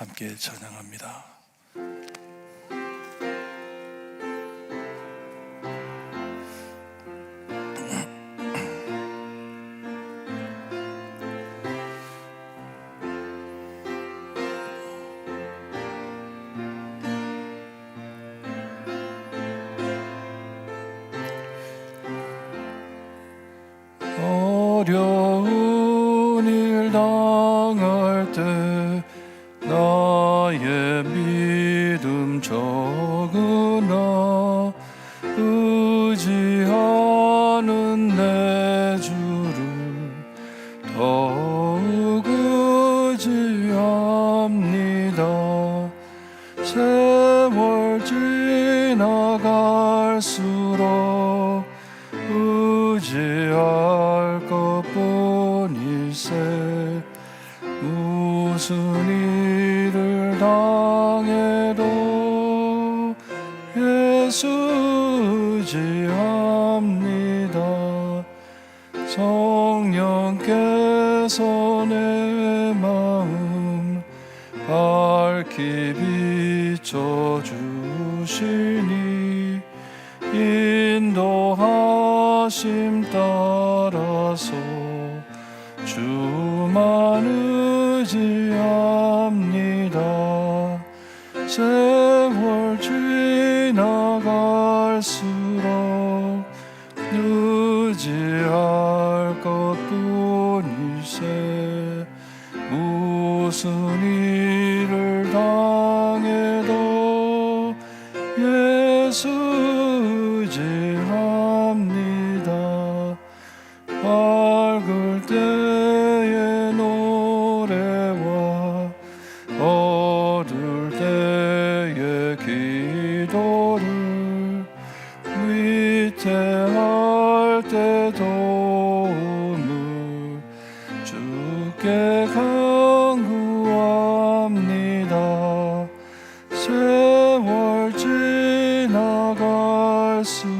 함께 찬양합니다. 성령께서 내 마음 밝히 비춰 주시니 인도하심 일을 당해도 예수 지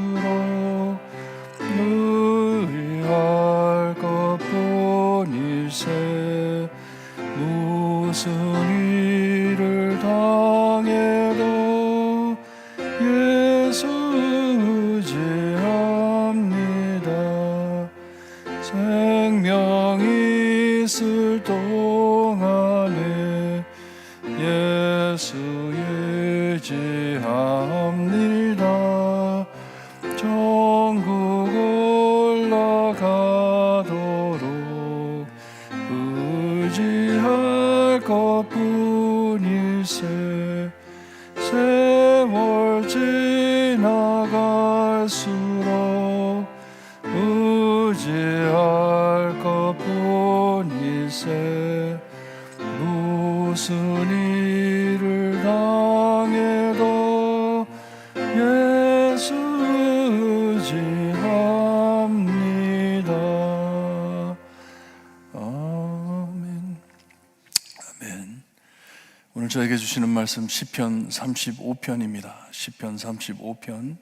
오늘 저에게 주시는 말씀 시편 35편입니다. 시편 35편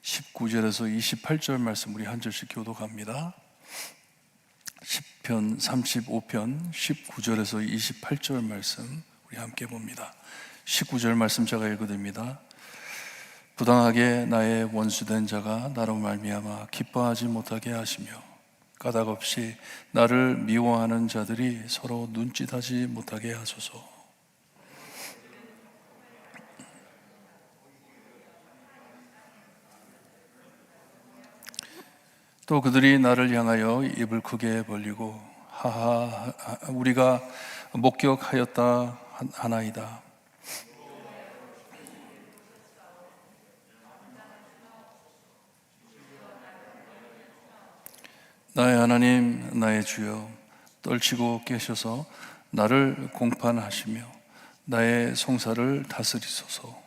19절에서 28절 말씀 우리 한 절씩 교독합니다. 시편 35편 19절에서 28절 말씀 우리 함께 봅니다. 19절 말씀 제가 읽어드립니다. 부당하게 나의 원수된 자가 나로 말미암아 기뻐하지 못하게 하시며 까닭 없이 나를 미워하는 자들이 서로 눈짓하지 못하게 하소서. 또 그들이 나를 향하여 입을 크게 벌리고 하하 우리가 목격하였다 하나이다. 나의 하나님, 나의 주여, 떨치고 깨셔서 나를 공판하시며 나의 송사를 다스리소서.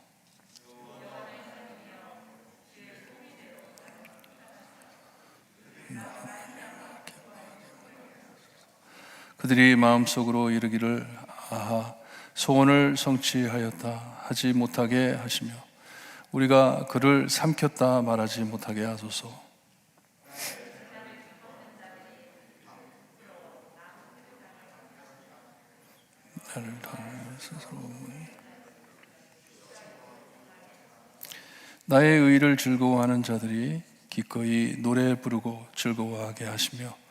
그들이 마음속으로 이르기를 아하 소원을 성취하였다 하지 못하게 하시며 우리가 그를 삼켰다 말하지 못하게 하소서. 나를 당하여 스스로 나의 의를 즐거워하는 자들이 기꺼이 노래 부르고 즐거워하게 하시며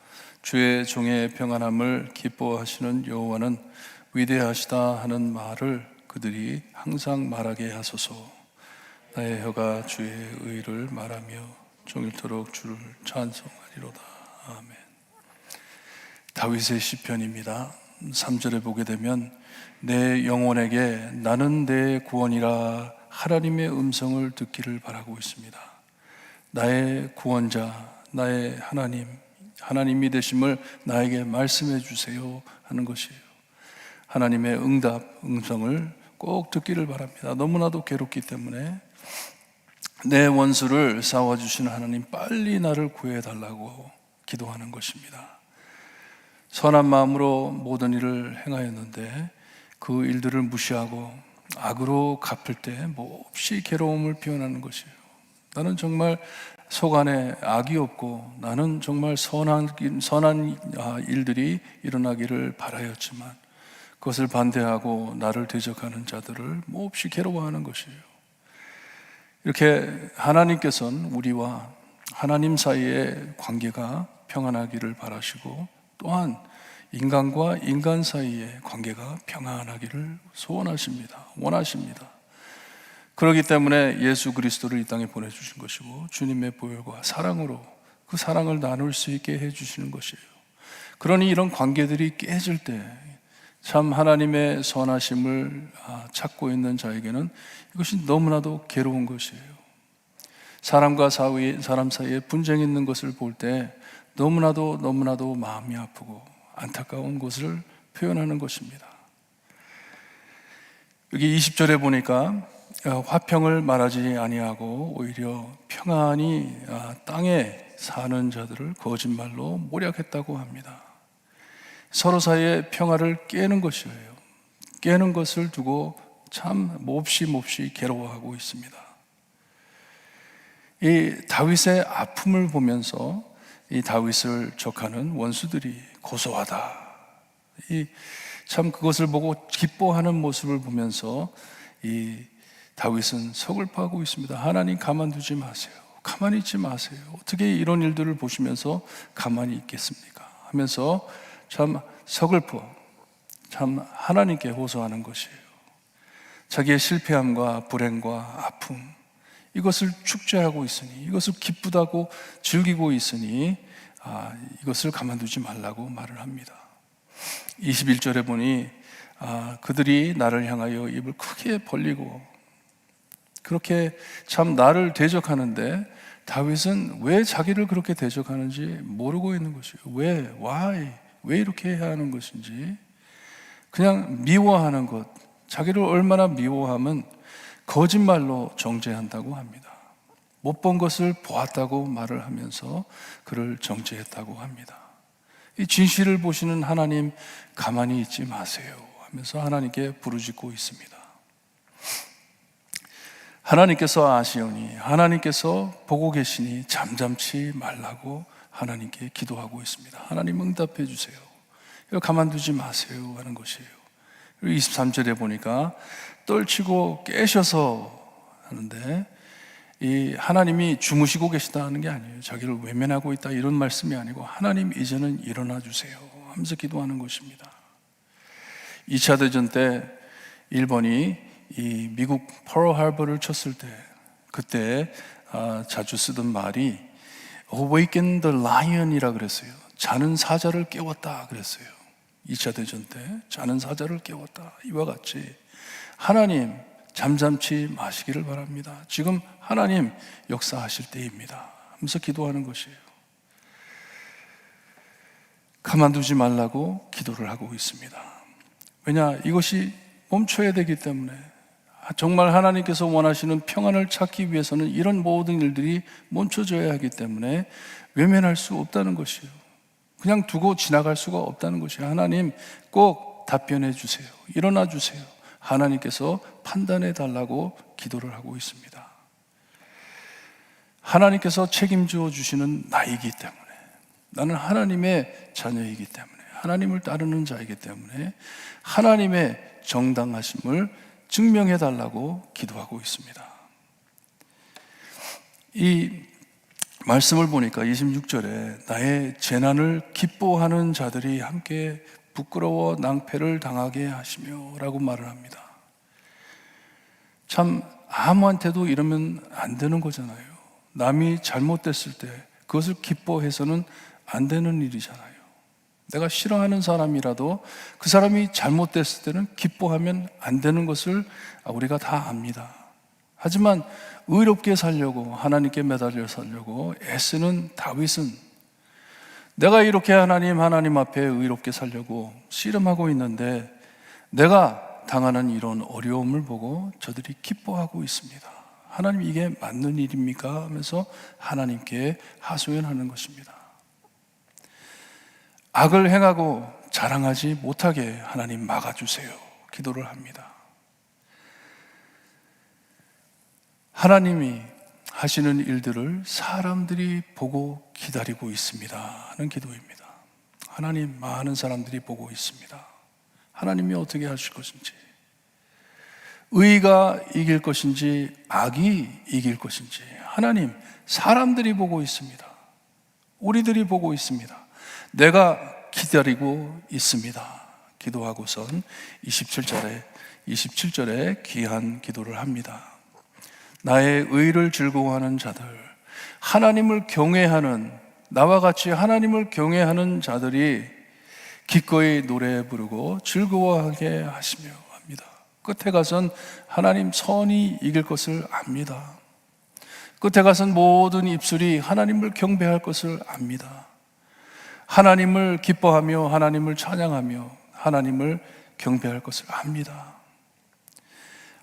주의 종의 평안함을 기뻐하시는 여호와는 위대하시다 하는 말을 그들이 항상 말하게 하소서. 나의 혀가 주의 의를 말하며 종일토록 주를 찬송하리로다. 아멘. 다윗의 시편입니다. 3절에 보게 되면 내 영혼에게 나는 내 구원이라 하나님의 음성을 듣기를 바라고 있습니다. 나의 구원자, 나의 하나님, 하나님이 되심을 나에게 말씀해 주세요 하는 것이에요. 하나님의 응답, 음성을 꼭 듣기를 바랍니다. 너무나도 괴롭기 때문에 내 원수를 싸워주시는 하나님 빨리 나를 구해달라고 기도하는 것입니다. 선한 마음으로 모든 일을 행하였는데 그 일들을 무시하고 악으로 갚을 때 몹시 괴로움을 표현하는 것이에요. 나는 정말 속 안에 악이 없고 나는 정말 선한, 선한 아, 일들이 일어나기를 바라였지만 그것을 반대하고 나를 대적하는 자들을 몹시 괴로워하는 것이에요. 이렇게 하나님께서는 우리와 하나님 사이의 관계가 평안하기를 바라시고 또한 인간과 인간 사이의 관계가 평안하기를 소원하십니다. 원하십니다. 그렇기 때문에 예수 그리스도를 이 땅에 보내주신 것이고 주님의 보혈과 사랑으로 그 사랑을 나눌 수 있게 해주시는 것이에요. 그러니 이런 관계들이 깨질 때 참 하나님의 선하심을 아, 찾고 있는 자에게는 이것이 너무나도 괴로운 것이에요. 사람과 사위, 사람 사이에 분쟁이 있는 것을 볼 때 너무나도 너무나도 마음이 아프고 안타까운 것을 표현하는 것입니다. 여기 20절에 보니까 어, 화평을 말하지 아니하고 오히려 평안히 아, 땅에 사는 자들을 거짓말로 모략했다고 합니다. 서로 사이의 평화를 깨는 것이에요. 깨는 것을 두고 참 몹시 몹시 괴로워하고 있습니다. 이 다윗의 아픔을 보면서 이 다윗을 적하는 원수들이 고소하다. 이 참 그것을 보고 기뻐하는 모습을 보면서 이 다윗은 서글퍼하고 있습니다. 하나님 가만두지 마세요. 가만히 있지 마세요. 어떻게 이런 일들을 보시면서 가만히 있겠습니까? 하면서 참 서글퍼, 참 하나님께 호소하는 것이에요. 자기의 실패함과 불행과 아픔, 이것을 축제하고 있으니, 이것을 기쁘다고 즐기고 있으니, 아, 이것을 가만두지 말라고 말을 합니다. 21절에 보니, 아, 그들이 나를 향하여 입을 크게 벌리고, 그렇게 참 나를 대적하는데, 다윗은 왜 자기를 그렇게 대적하는지 모르고 있는 것이에요. 왜, why, 왜 이렇게 해야 하는 것인지, 그냥 미워하는 것, 자기를 얼마나 미워하면 거짓말로 정죄한다고 합니다. 못 본 것을 보았다고 말을 하면서 그를 정죄했다고 합니다. 이 진실을 보시는 하나님 가만히 있지 마세요 하면서 하나님께 부르짖고 있습니다. 하나님께서 아시오니 하나님께서 보고 계시니 잠잠치 말라고 하나님께 기도하고 있습니다. 하나님 응답해 주세요. 가만두지 마세요 하는 것이에요. 23절에 보니까 떨치고 깨셔서 하는데 이 하나님이 주무시고 계시다 하는 게 아니에요. 자기를 외면하고 있다 이런 말씀이 아니고 하나님 이제는 일어나 주세요 하면서 기도하는 것입니다. 2차 대전 때 일본이 이 미국 퍼럴 하버를 쳤을 때 그때 아, 자주 쓰던 말이 Awaken the lion이라 그랬어요. 자는 사자를 깨웠다 그랬어요. 2차 대전 때 자는 사자를 깨웠다. 이와 같이 하나님 잠잠치 마시기를 바랍니다. 지금 하나님 역사하실 때입니다. 하면서 기도하는 것이에요. 가만두지 말라고 기도를 하고 있습니다. 왜냐? 이것이 멈춰야 되기 때문에 정말 하나님께서 원하시는 평안을 찾기 위해서는 이런 모든 일들이 멈춰져야 하기 때문에 외면할 수 없다는 것이에요. 그냥 두고 지나갈 수가 없다는 것이에요. 하나님 꼭 답변해 주세요. 일어나 주세요. 하나님께서 판단해 달라고 기도를 하고 있습니다. 하나님께서 책임져 주시는 나이기 때문에 나는 하나님의 자녀이기 때문에 하나님을 따르는 자이기 때문에 하나님의 정당하심을 증명해 달라고 기도하고 있습니다. 이 말씀을 보니까 26절에 나의 재난을 기뻐하는 자들이 함께 부끄러워 낭패를 당하게 하시며 라고 말을 합니다. 참 아무한테도 이러면 안 되는 거잖아요. 남이 잘못됐을 때 그것을 기뻐해서는 안 되는 일이잖아요. 내가 싫어하는 사람이라도 그 사람이 잘못됐을 때는 기뻐하면 안 되는 것을 우리가 다 압니다. 하지만 의롭게 살려고 하나님께 매달려 살려고 애쓰는 다윗은 내가 이렇게 하나님 하나님 앞에 의롭게 살려고 씨름하고 있는데 내가 당하는 이런 어려움을 보고 저들이 기뻐하고 있습니다. 하나님 이게 맞는 일입니까? 하면서 하나님께 하소연하는 것입니다. 악을 행하고 자랑하지 못하게 하나님 막아주세요. 기도를 합니다. 하나님이 하시는 일들을 사람들이 보고 기다리고 있습니다. 하는 기도입니다. 하나님, 많은 사람들이 보고 있습니다. 하나님이 어떻게 하실 것인지, 의가 이길 것인지, 악이 이길 것인지, 하나님, 사람들이 보고 있습니다. 우리들이 보고 있습니다. 내가 기다리고 있습니다. 기도하고선 27절에 27절에 귀한 기도를 합니다. 나의 의를 즐거워하는 자들, 하나님을 경외하는 나와 같이 하나님을 경외하는 자들이 기꺼이 노래 부르고 즐거워하게 하시며 합니다. 끝에 가선 하나님 선이 이길 것을 압니다. 끝에 가선 모든 입술이 하나님을 경배할 것을 압니다. 하나님을 기뻐하며 하나님을 찬양하며 하나님을 경배할 것을 압니다.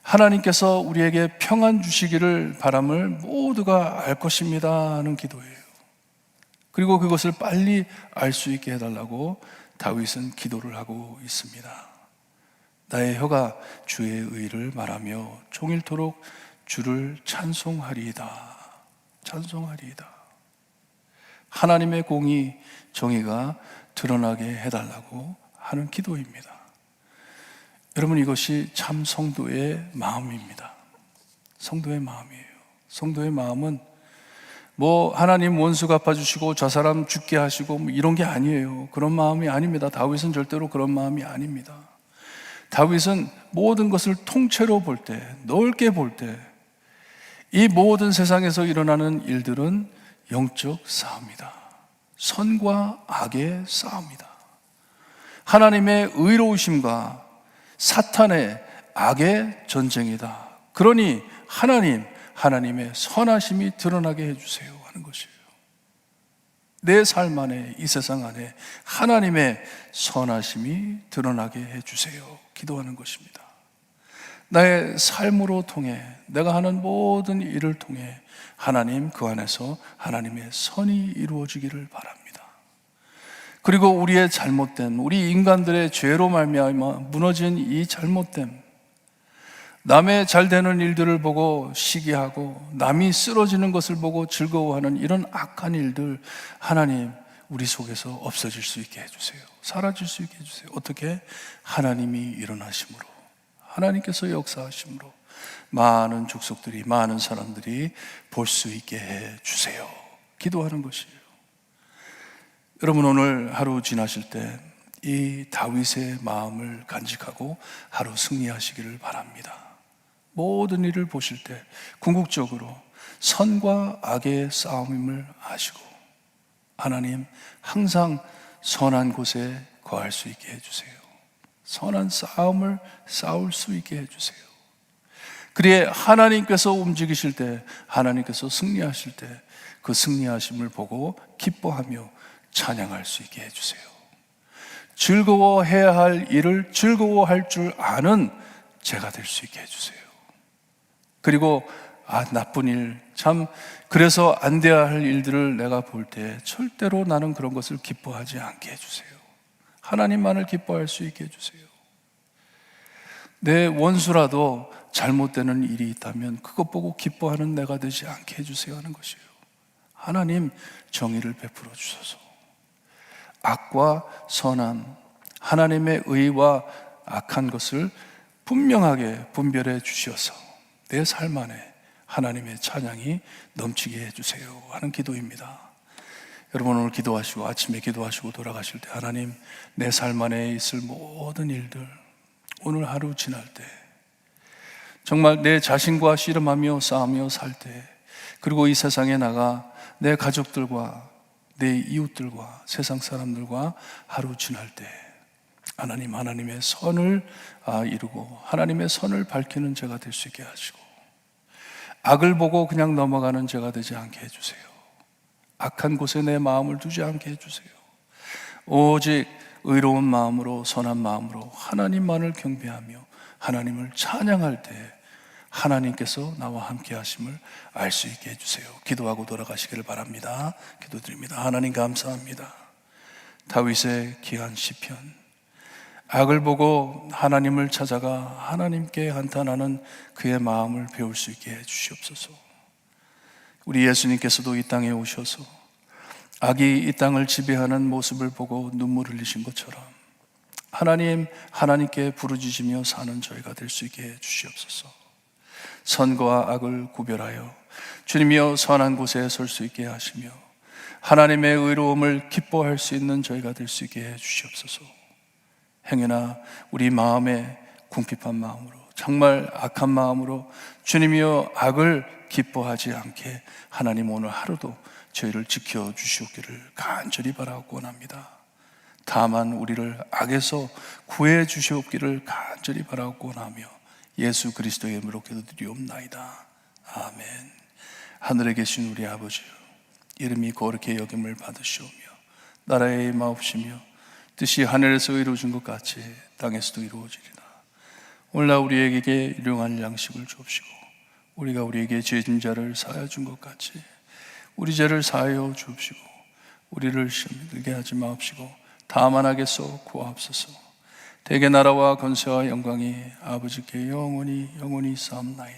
하나님께서 우리에게 평안 주시기를 바람을 모두가 알 것입니다 하는 기도예요. 그리고 그것을 빨리 알 수 있게 해달라고 다윗은 기도를 하고 있습니다. 나의 혀가 주의 의를 말하며 종일토록 주를 찬송하리이다. 찬송하리이다. 하나님의 공의, 정의가 드러나게 해달라고 하는 기도입니다. 여러분 이것이 참 성도의 마음입니다. 성도의 마음이에요. 성도의 마음은 뭐 하나님 원수 갚아주시고 저 사람 죽게 하시고 뭐 이런 게 아니에요. 그런 마음이 아닙니다. 다윗은 절대로 그런 마음이 아닙니다. 다윗은 모든 것을 통째로 볼 때, 넓게 볼 때, 이 모든 세상에서 일어나는 일들은 영적 싸움이다. 선과 악의 싸움이다. 하나님의 의로우심과 사탄의 악의 전쟁이다. 그러니 하나님, 하나님의 선하심이 드러나게 해주세요 하는 것이에요. 내 삶 안에, 이 세상 안에 하나님의 선하심이 드러나게 해주세요. 기도하는 것입니다. 나의 삶으로 통해, 내가 하는 모든 일을 통해 하나님 그 안에서 하나님의 선이 이루어지기를 바랍니다. 그리고 우리의 잘못된 우리 인간들의 죄로 말미암아 무너진 이 잘못됨 남의 잘 되는 일들을 보고 시기하고 남이 쓰러지는 것을 보고 즐거워하는 이런 악한 일들 하나님 우리 속에서 없어질 수 있게 해주세요. 사라질 수 있게 해주세요. 어떻게? 하나님이 일어나심으로 하나님께서 역사하심으로 많은 족속들이 많은 사람들이 볼 수 있게 해 주세요. 기도하는 것이에요. 여러분 오늘 하루 지나실 때 이 다윗의 마음을 간직하고 하루 승리하시기를 바랍니다. 모든 일을 보실 때 궁극적으로 선과 악의 싸움임을 아시고 하나님 항상 선한 곳에 거할 수 있게 해 주세요. 선한 싸움을 싸울 수 있게 해주세요. 그리에 하나님께서 움직이실 때, 하나님께서 승리하실 때, 그 승리하심을 보고 기뻐하며 찬양할 수 있게 해주세요. 즐거워해야 할 일을 즐거워할 줄 아는 제가 될 수 있게 해주세요. 그리고 아 나쁜 일 참 그래서 안 돼야 할 일들을 내가 볼 때 절대로 나는 그런 것을 기뻐하지 않게 해주세요. 하나님만을 기뻐할 수 있게 해주세요. 내 원수라도 잘못되는 일이 있다면 그것 보고 기뻐하는 내가 되지 않게 해주세요 하는 것이에요. 하나님 정의를 베풀어 주소서. 악과 선함, 하나님의 의와 악한 것을 분명하게 분별해 주셔서 내 삶 안에 하나님의 찬양이 넘치게 해주세요 하는 기도입니다. 여러분 오늘 기도하시고 아침에 기도하시고 돌아가실 때 하나님 내 삶 안에 있을 모든 일들 오늘 하루 지날 때 정말 내 자신과 씨름하며 싸우며 살 때 그리고 이 세상에 나가 내 가족들과 내 이웃들과 세상 사람들과 하루 지날 때 하나님 하나님의 선을 아, 이루고 하나님의 선을 밝히는 제가 될 수 있게 하시고 악을 보고 그냥 넘어가는 제가 되지 않게 해주세요. 악한 곳에 내 마음을 두지 않게 해주세요. 오직 의로운 마음으로 선한 마음으로 하나님만을 경배하며 하나님을 찬양할 때 하나님께서 나와 함께 하심을 알 수 있게 해주세요. 기도하고 돌아가시기를 바랍니다. 기도드립니다. 하나님 감사합니다. 다윗의 귀한 시편. 악을 보고 하나님을 찾아가 하나님께 한탄하는 그의 마음을 배울 수 있게 해 주시옵소서. 우리 예수님께서도 이 땅에 오셔서 악이 이 땅을 지배하는 모습을 보고 눈물 흘리신 것처럼 하나님, 하나님께 부르짖으며 사는 저희가 될 수 있게 해 주시옵소서. 선과 악을 구별하여 주님이여 선한 곳에 설 수 있게 하시며 하나님의 의로움을 기뻐할 수 있는 저희가 될 수 있게 해 주시옵소서. 행여나 우리 마음에 궁핍한 마음으로 정말 악한 마음으로 주님이여 악을 기뻐하지 않게 하나님 오늘 하루도 저희를 지켜 주시옵기를 간절히 바라고 원합니다. 다만 우리를 악에서 구해 주시옵기를 간절히 바라고 원하며 예수 그리스도의 이름으로 기도드리옵나이다. 아멘. 하늘에 계신 우리 아버지요 이름이 거룩히 여김을 받으시오며 나라의 마옵시며 뜻이 하늘에서 이루어진 것 같이 땅에서도 이루어지리라. 오늘날 우리에게 일용할 양식을 주옵시고 우리가 우리에게 죄진 자를 사하여 준 것 같이 우리 죄를 사하여 주옵시고 우리를 시험에 들게 하지 마옵시고 다만 하게서 구하옵소서. 대개 나라와 건세와 영광이 아버지께 영원히 영원히 쌓옵나이다.